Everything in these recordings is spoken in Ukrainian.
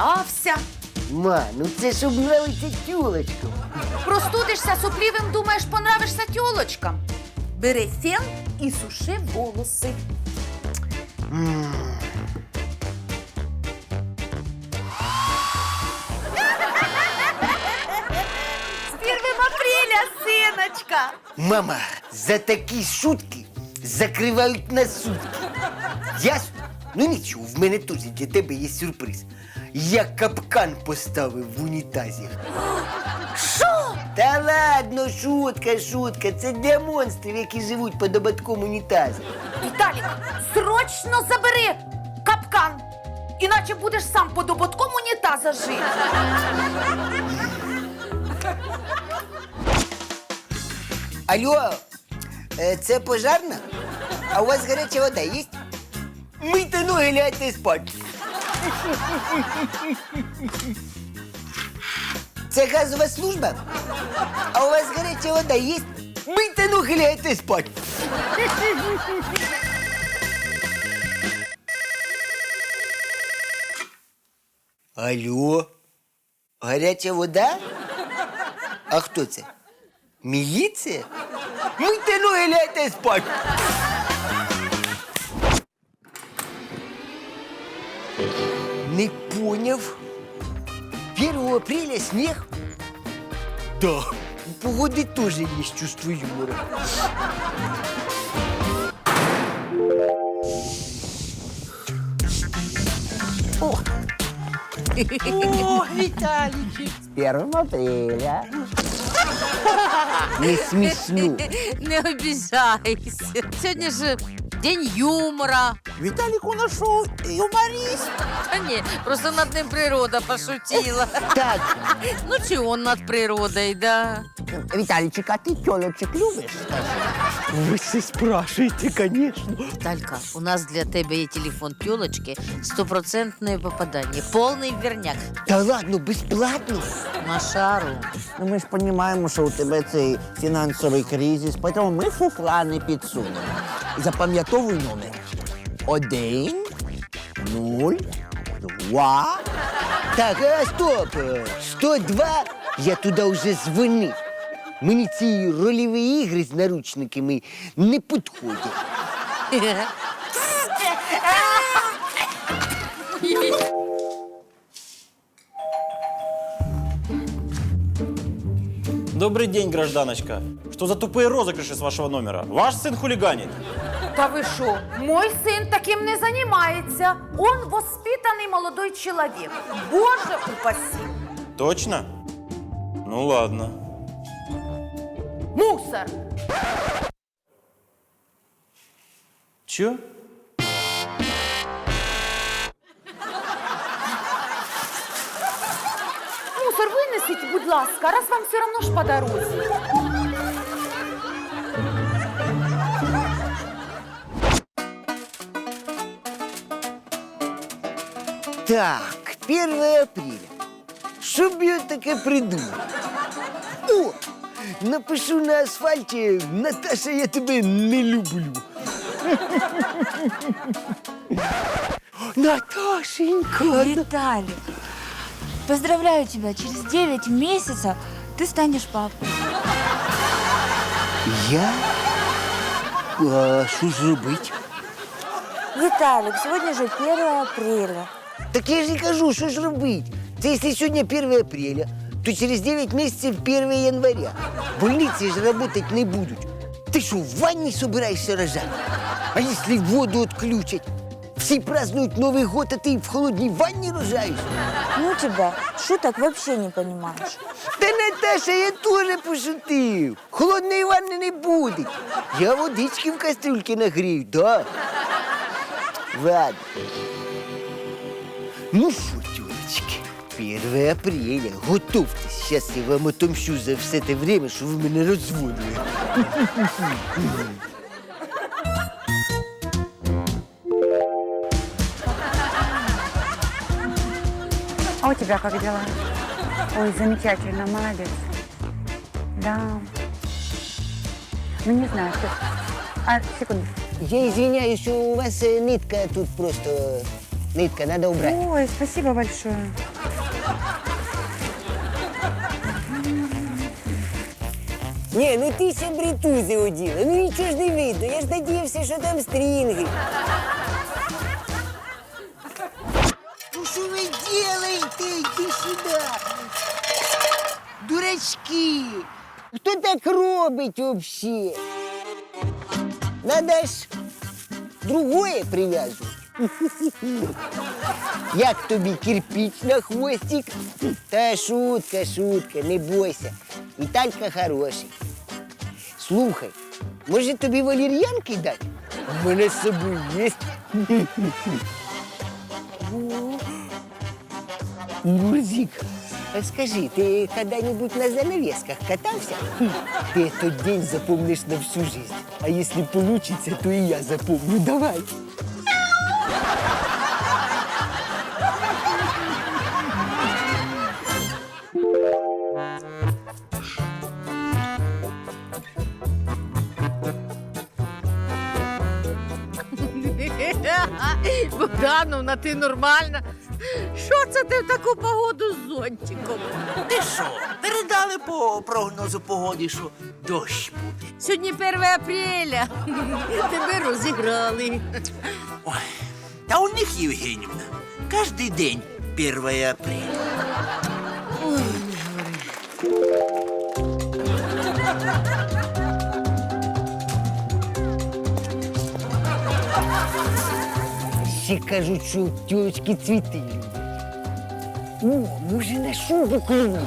уже. Ма, ну це ж обнравиться тюлочкам. Простудишся суплівим, думаєш, понравишся тьолочкам. Бери фен і суши волоси. З 1 апреля, синочка! Мама, за такі шутки закривають на сутки. Ясно? Ну нічого, в мене теж для тебе є сюрприз. Я капкан поставив в унітазі. Що? Та ладно, шутка, шутка. Це для монстрів, які живуть під ободком унітазу. Віталік, срочно забери капкан! Іначе будеш сам під ободком унітаза жити. Алло, е, це пожарна? А у вас гаряча вода є? Мийте ноги, лягайте спать. Це газова служба? А у вас гаряча вода є? Мийте ноги, лягайте спать. Алло, гаряча вода? А хто це? Міліція? Мийте ноги, лягайте спать. Поняв. 1 апреля снег? Да. У погоды тоже есть чувство юмора. О, Виталичек! С 1 апреля. Не смешно. Не обіжайся. Сьогодні ж день юмора. Віталік у нас шо, юморист? Та ні, просто над ним природа пошутила. Так, Ну чи он над природою, да? Віталічик, а ты любиш? любишь? Вы все спрашиваете, конечно. Талька, у нас для тебе є телефон тьолочки, стопроцентне попадання, повний вірняк. Да ладно, бесплатно. На шару. Ну ми ж розуміємо, що у тебе цей фінансовий кризис, тому ми фуфла не підсунемо. Запам'ятовуй номер. Один, нуль, два. Так, а стоп. е, 102. Я туди вже дзвонив. Мені ці рольові ігри з наручниками не підходять. Добрый день, гражданочка. Что за тупые розыгрыши с вашего номера? Ваш сын хулиганит. Та ви що? Мой син таким не займається. Он воспитаний молодой чоловік. Боже упаси. Точно? Ну ладно. Мусор. Чё? Мусор винесіть, будь ласка, раз вам все одно ж по дорозі. Так, 1 апреля. Що б я таке придумав? О! Напишу на асфальті Наташа, я тебе не люблю. Наташенька! Виталик, поздравляю тебя, через 9 месяцев ты станешь папой. Я? А що ж робить? Виталик, сегодня же 1 апреля. Так я ж і кажу, що ж робить? Це якщо сьогодні 1 апреля, то через 9 місяців 1 января. Больниці ж работать не будуть. Ти що, в ванні собираєшся рожати? А якщо воду відключать? Всі празднують Новий год, а ти в холодній ванні рожаєш? Ну тебя, шуток вообще не понимаешь. Та Наташа, я теж пошутив. Холодної ванни не буде. Я водички в кастрюльці нагрію, да. Ладно. Ну що, 1 апреля, готовтесь. Сейчас я вам отомщу за все те время, що ви мене розводили. А у тебя как дела? Ой, замечательно, молодец. Да. Ну, не знаю, что... А, секунду. Я извиняюсь, у вас е, нитка тут просто Нитка, надо убрать. Ой, спасибо большое. Не, ну ти ще бритузи оділа. Ну нічого ж не видно. Я ж надіявся, що там стрінги. Ну що ви делаете? Іди сюди. Дурачки. Хто так робить вообще? Надо ж другое прив'язувати. Як тобі кирпич на хвостик? Та шутка, шутка, не бойся. Віталька хороший. Слухай, може тобі валір'янки дати? У мене з собою є. Мурзик, а скажи, ты когда-нибудь на занавесках катался? Хм, Ты этот день запомнишь на всю жизнь. А если получится, то и я запомню. Давай. Богдановна, ти нормальна? Що це ти в таку погоду з зонтиком? Ти що? Передали по прогнозу погоди, що дощ буде. Сьогодні 1 апреля. Тебе розіграли. Ой, та у них, Євгенівна, кожен день 1 апреля. Ще кажуть, що тюлечки цвіти люблять. О, може на шубу клюють.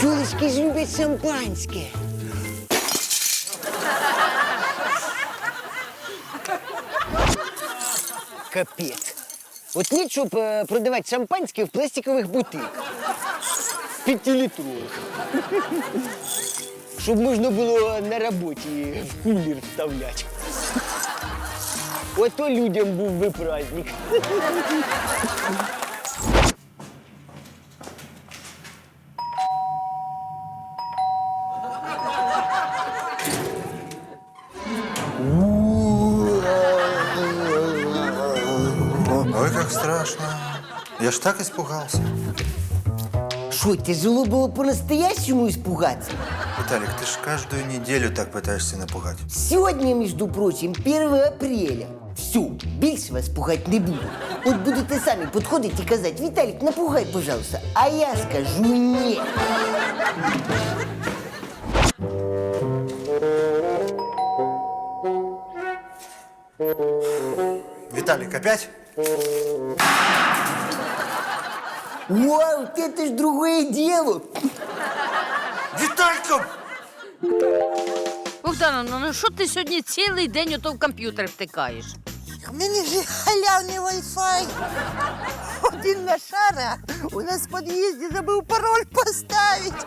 Тюлечки ж люблять шампанське. Капець. От ні, щоб е, продавати шампанське в пластикових бутилках. П'ятилітрових. Щоб можна було на роботі в кулер вставляти. Ото людям був би праздник. Ой, как страшно. Я ж так испугался. Що, тяжело було по-настоящему испугаться? Виталик, ты ж каждую неделю так пытаешься напугать. Сьогодні, між прочим, 1 апреля. Все, більше вас пугать не буду. От будете самі підходити і казати, Віталік, напугай, пожалуйста. А я скажу ні. Виталик, опять? Вау, вот это ж другое дело. Виталька! Богдановна, ну що ти сьогодні цілий день ото в комп'ютер втикаєш? У мене же халявний Wi-Fi. Один лошара у нас в під'їзді забув пароль поставити.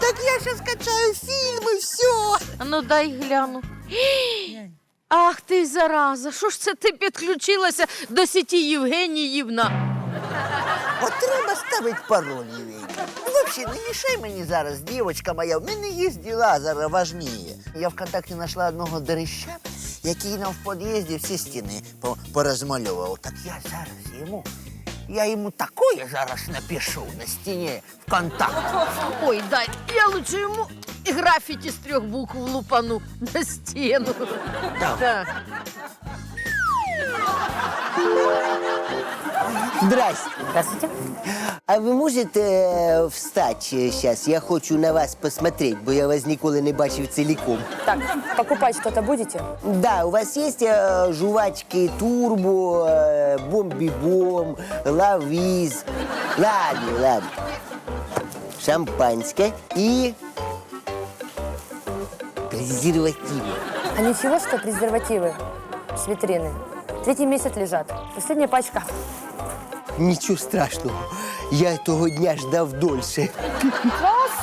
Так я ще скачаю фільми, все. А ну дай гляну. Ах ти зараза, що ж це ти підключилася до сіті Євгеніївна? От треба ставити пароль, Євгеній. Ну, взагалі, не мішай мені зараз, дівчинка моя. В мене є діла зараз важніє. Я ВКонтакті знайшла одного дереща, який нам в під'їзді всі стіни по- порозмальовував. Так я зараз йому. Я йому такое зараз напишу на стіні ВКонтакті. Ой, дай, я лучше йому графіті з трьох букв лупану на стіну. Так. Здрасте. Здравствуйте. А ви можете е, встати сейчас? Я хочу на вас посмотреть, бо я вас ніколи не бачив ціліком. Так, покупать что-то будете? Да, у вас есть э, жувачки Турбо, э, Бомби-Бом, Лавиз. Ладно, ладно. Шампанское и презервативы. А ничего, что презервативы с витрины. Третий месяц лежат. Последняя пачка. Ничего страшного. Я того дня ждав дольше. Ну,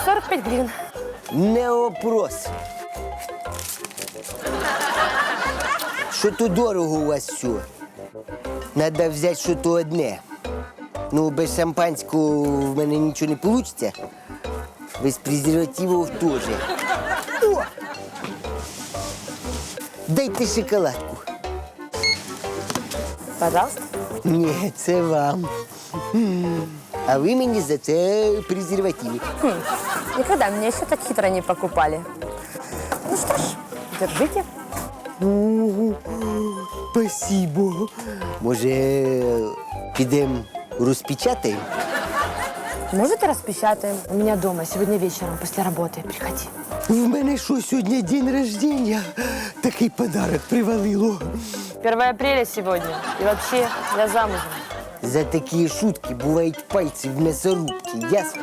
45 гривен. Не вопрос. Що то дорого у вас все. Надо взяти що то одне. Ну, без шампанського в мене нічого не вийде. Без презервативів теж. О! Дайте шоколадку. Пожалуйста. Ні, це вам. А ви мені за це презервативи. Никогда меня еще так хитро не покупали. Ну что ж, держите. Ого, Спасибо. Може, підемо розпечатаємо? Может, и распечатаем. У меня дома сегодня вечером после работы. Приходи. В мене що сьогодні день рождения? Такий подарок привалило. 1 апреля сегодня. И вообще, я замужем. За такі шутки бувають пальці в мясорубці, ясно?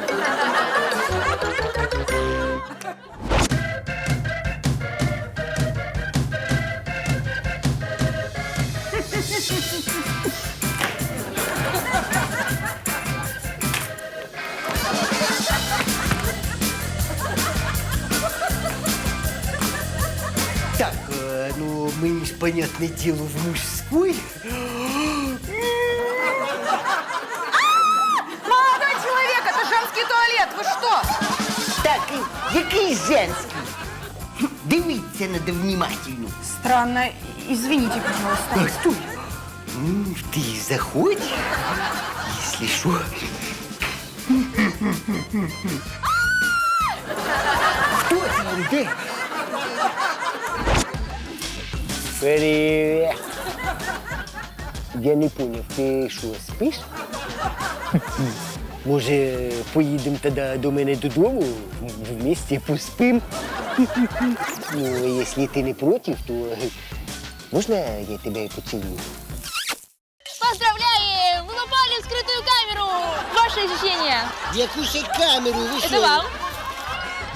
Ну мы понятное дело, в мужской. Молодой человек, это женский туалет, вы что? Так, який женський? Дивіться надо внимательно. Странно. Извините, пожалуйста. А, стой. М, Ты заходь, если что. Кто там, где? Привет. Я не понял, ти що, спиш? Може, поїдемо тоді до мене додому, вместе поспим? Ну, якщо ти не проти, то можна я тебе поцілую? Поздравляем! Вы попали в скрытую камеру! Ваши ощущения? Яку ще камеру? Ви Это вам?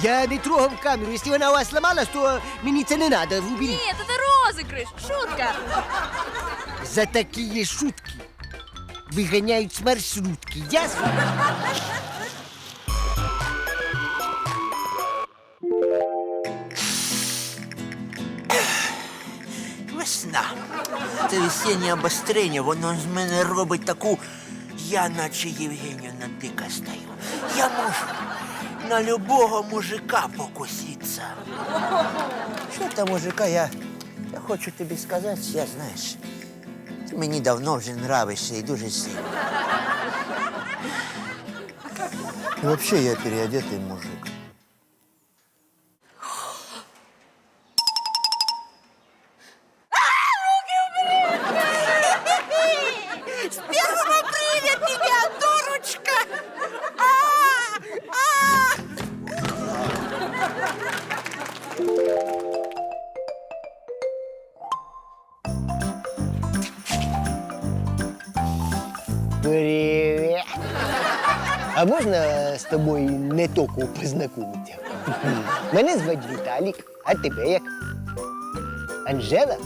Я не трогав камеру. Якщо вона у вас сломалась, то мені це не треба. Уберіть. Нет, это розыгрыш! Шутка! За такі шутки виганяють з маршрутки. Ясно? Весна. Це весіннє обострення, воно з мене робить таку, я наче Євгенівна дика стаю. Я можу на любого мужика покуситися. Що там мужика, я хочу тобі сказати, я знаєш, ти мені давно вже нравишся і дуже сильно. Взагалі я переодетый мужик. А можна з тобою не току познайомитися? Мене звати Віталік, а тебе як? Анжела?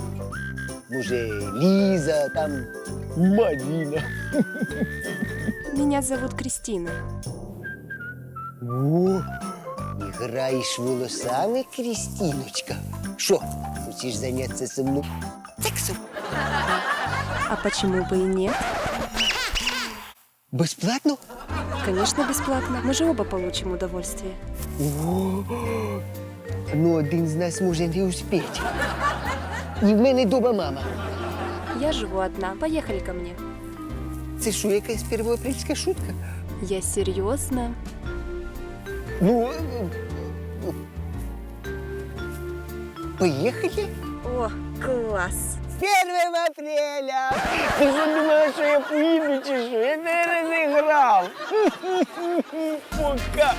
Може, Ліза, там Маріна. Меня зовут Кристина. О, граєш волосами, Крістіночка. Що, хочеш зайнятися зі мною? Сексом? А почему бы и нет? Безплатно? Конечно, бесплатно. Мы же оба получим удовольствие. О, ну один з нас може не успіти. І в мене дома мама. Я живу одна. Поехали ко мне. Це що, якась первоапрельська шутка? Я серьезно. Ну, е, е, поїхали? О, класс. 1 апреля! Ти що думала, що я поїду чи що? Я не розіграв. Пока.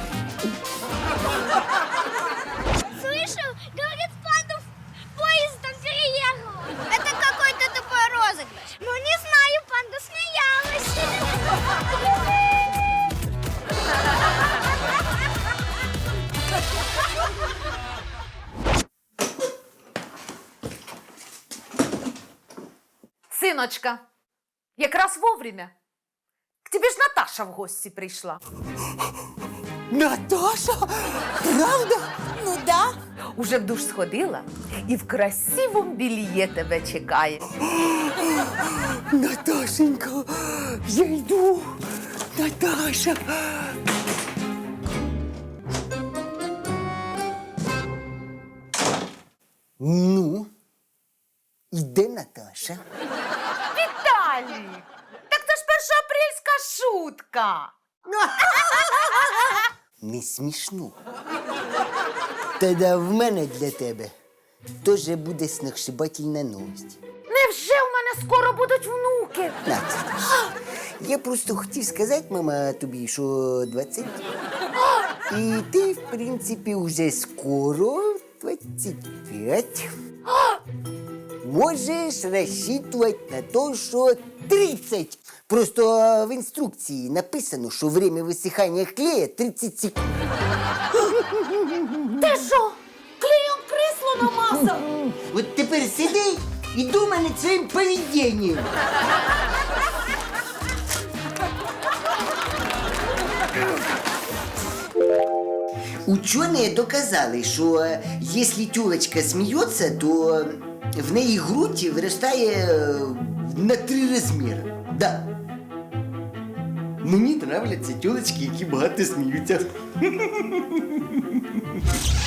Синочка, якраз вовремя. К тебе ж Наташа в гості прийшла. Наташа? Правда? Ну да. Уже в душ сходила і в красивому біліє тебе чекає. Наташенька, я йду. Наташа. Ну, Маша. Віталій! Так це ж першоапрельська шутка. Не смішно. Тоді в мене для тебе теж буде сногсшибательна новость. Невже в мене скоро будуть внуки? На, це ж. Я просто хотів сказати, мама, тобі, що 20. І ти, в принципі, вже скоро 25. Можеш розчитувати на те, що 30. Просто в інструкції написано, що время висихання клея 30 секунд. Ти що? Клеєм крисло намазав? От тепер сиди і думай над своїм поведінням. Ученые доказали, що е, якщо тюлочка сміється, то в неї грудь виростає е, на три розміри. Да. Мені подобаються тюлечки, які багато сміються.